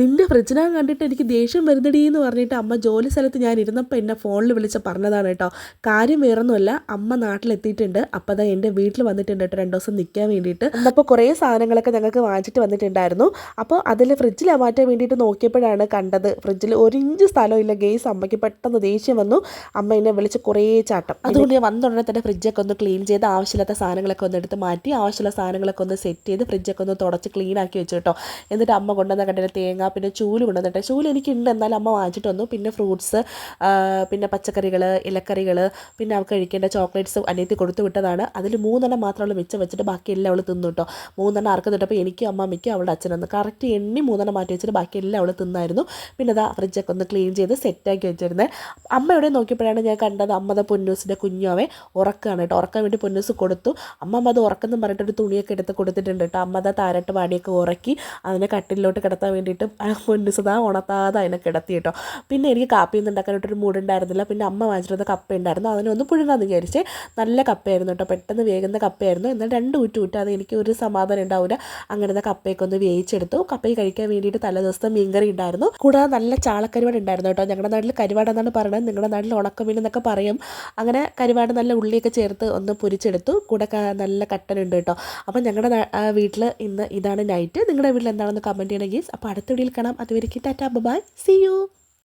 നിന്റെ ഫ്രിഡ്ജിനകം കണ്ടിട്ട് എനിക്ക് ദേഷ്യം വരുന്നടി എന്ന് പറഞ്ഞിട്ട് അമ്മ ജോലി സ്ഥലത്ത് ഞാൻ ഇരുന്നപ്പോൾ എന്നെ ഫോണിൽ വിളിച്ച് പറഞ്ഞതാണ് കേട്ടോ. കാര്യം വേറൊന്നുമല്ല അമ്മ നാട്ടിലെത്തിയിട്ടുണ്ട്. അപ്പോൾ അതാ എന്റെ വീട്ടിൽ വന്നിട്ടുണ്ട് കേട്ടോ രണ്ട് ദിവസം നിൽക്കാൻ വേണ്ടിയിട്ട്. അപ്പോൾ കുറേ സാധനങ്ങളൊക്കെ ഞങ്ങൾക്ക് വാങ്ങിച്ചിട്ട് വന്നിട്ടുണ്ടായിരുന്നു. അപ്പോൾ അതിൽ ഫ്രിഡ്ജിൽ മാറ്റാൻ വേണ്ടിയിട്ട് നോക്കിയപ്പോഴാണ് കണ്ടത്. ഫ്രിഡ്ജിൽ ഒരു ഇഞ്ച് സ്ഥലമില്ല ഗെയ്സ് അമ്മയ്ക്ക് പെട്ടെന്ന് ദേഷ്യം വന്നു. അമ്മ എന്നെ വിളിച്ച് കുറേ ചാട്ടം. അതുകൊണ്ട് ഞാൻ വന്നുടനെ തന്നെ ഫ്രിഡ്ജൊക്കെ ഒന്ന് ക്ലീൻ ചെയ്ത് ആവശ്യമില്ലാത്ത സാധനങ്ങളൊക്കെ ഒന്ന് എടുത്ത് മാറ്റി ആവശ്യമുള്ള സാധനങ്ങളൊക്കെ ഒന്ന് സെറ്റ് ചെയ്ത് ഫ്രിഡ്ജൊക്കെ ഒന്ന് തുടച്ച് ക്ലീൻ ആക്കി വെച്ചു കേട്ടോ. എന്നിട്ട് അമ്മ കൊണ്ടുവന്ന കണ്ടിട്ട് തേങ്ങ പിന്നെ ചൂൽ കൊണ്ടുവന്നിട്ട്. ചൂൽ എനിക്കുണ്ട്. എന്നാലും അമ്മ വാങ്ങിച്ചിട്ട് വന്നു പിന്നെ ഫ്രൂട്ട്സ് പിന്നെ പച്ചക്കറികൾ ഇലക്കറികൾ പിന്നെ അവൾക്ക് കഴിക്കേണ്ട ചോക്ലേറ്റ്സ് അനിയത്തി കൊടുത്തു വിട്ടതാണ്. അതിൽ മൂന്നെണ്ണം മാത്രമുള്ള മിച്ചം വെച്ചിട്ട് ബാക്കി എല്ലാം അവൾ തിന്നു കേട്ടോ. മൂന്നെണ്ണം ആർക്ക് തിട്ടപ്പോൾ എനിക്കും അമ്മമ്മയ്ക്കും അവളുടെ അച്ഛനൊന്ന് കറക്റ്റ് എണ്ണി മൂന്നെണ്ണം മാറ്റി വെച്ചിട്ട് ബാക്കി എല്ലാം അവൾ തിന്നായിരുന്നു. പിന്നെ അതാ ഫ്രിഡ്ജൊക്കെ ഒന്ന് ക്ലീൻ ചെയ്ത് സെറ്റാക്കി വെച്ചിരുന്നത് അമ്മ എവിടെ നോക്കിയപ്പോഴാണ് ഞാൻ കണ്ടത് അമ്മത പൊന്നൂസിന്റെ കുഞ്ഞാവേ ഉറക്കാണ് കേട്ടോ. ഉറക്കാൻ വേണ്ടി പൊന്നൂസ് കൊടുത്തു. അമ്മമ്മ അത് ഉറക്കുന്നു പറഞ്ഞിട്ട് ഒരു തുണിയൊക്കെ എടുത്ത് കൊടുത്തിട്ടുണ്ട് കേട്ടോ. അമ്മ അതാ താരട്ട് പാടിയൊക്കെ ഉറക്കി അതിനെ കട്ടിലോട്ട് കിടത്താൻ വേണ്ടിയിട്ട് പൊന്നുസതാ ഉണത്താതെ അതിനെ കിടത്തി കേട്ടോ. പിന്നെ എനിക്ക് കാപ്പിയൊന്നും ഉണ്ടാക്കാനായിട്ടൊരു മൂടുണ്ടായിരുന്നില്ല പിന്നെ അമ്മ വാങ്ങിച്ചിരുന്ന കപ്പ ഉണ്ടായിരുന്നു. അതിനൊന്ന് പുഴുങ്ങാന്ന് വിചാരിച്ച് നല്ല കപ്പയായിരുന്നു കേട്ടോ. പെട്ടെന്ന് വേഗുന്ന കപ്പയായിരുന്നു. എന്നാൽ രണ്ട് ഊറ്റ് ഊറ്റാതെ എനിക്ക് ഒരു സമാധാനം ഉണ്ടാവില്ല അങ്ങനത്തെ കപ്പയൊക്കെ ഒന്ന് വേവിച്ചെടുത്തു. കപ്പയ്ക്ക് കഴിക്കാൻ വേണ്ടിയിട്ട് തലേ ദിവസത്തെ മീൻകറി ഉണ്ടായിരുന്നു. കൂടാതെ നല്ല ചാളക്കരിവാട് ഉണ്ടായിരുന്നു കേട്ടോ. ഞങ്ങളുടെ നാട്ടിൽ കരിവാട് എന്നാണ് പറയുന്നത് നിങ്ങളുടെ നാട്ടിൽ ഉണക്കമീൻ എന്നൊക്കെ പറയും. അങ്ങനെ കരിവാട് നല്ല ഉള്ളിയൊക്കെ ചേർത്ത് ഒന്ന് പൊരിച്ചെടുത്തു. കൂടെ നല്ല കട്ടനുണ്ട് കേട്ടോ. അപ്പം ഞങ്ങളുടെ വീട്ടിൽ ഇന്ന് ഇതാണ് നൈറ്റ് നിങ്ങളുടെ വീട്ടിൽ എന്താണെന്ന് കമന്റ് ചെയ്യണമെങ്കിൽ അപ്പോൾ അടുത്ത വീഡിയോയിൽ കാണാം അതുവരെയ്ക്ക് ടാറ്റാ. Bye see you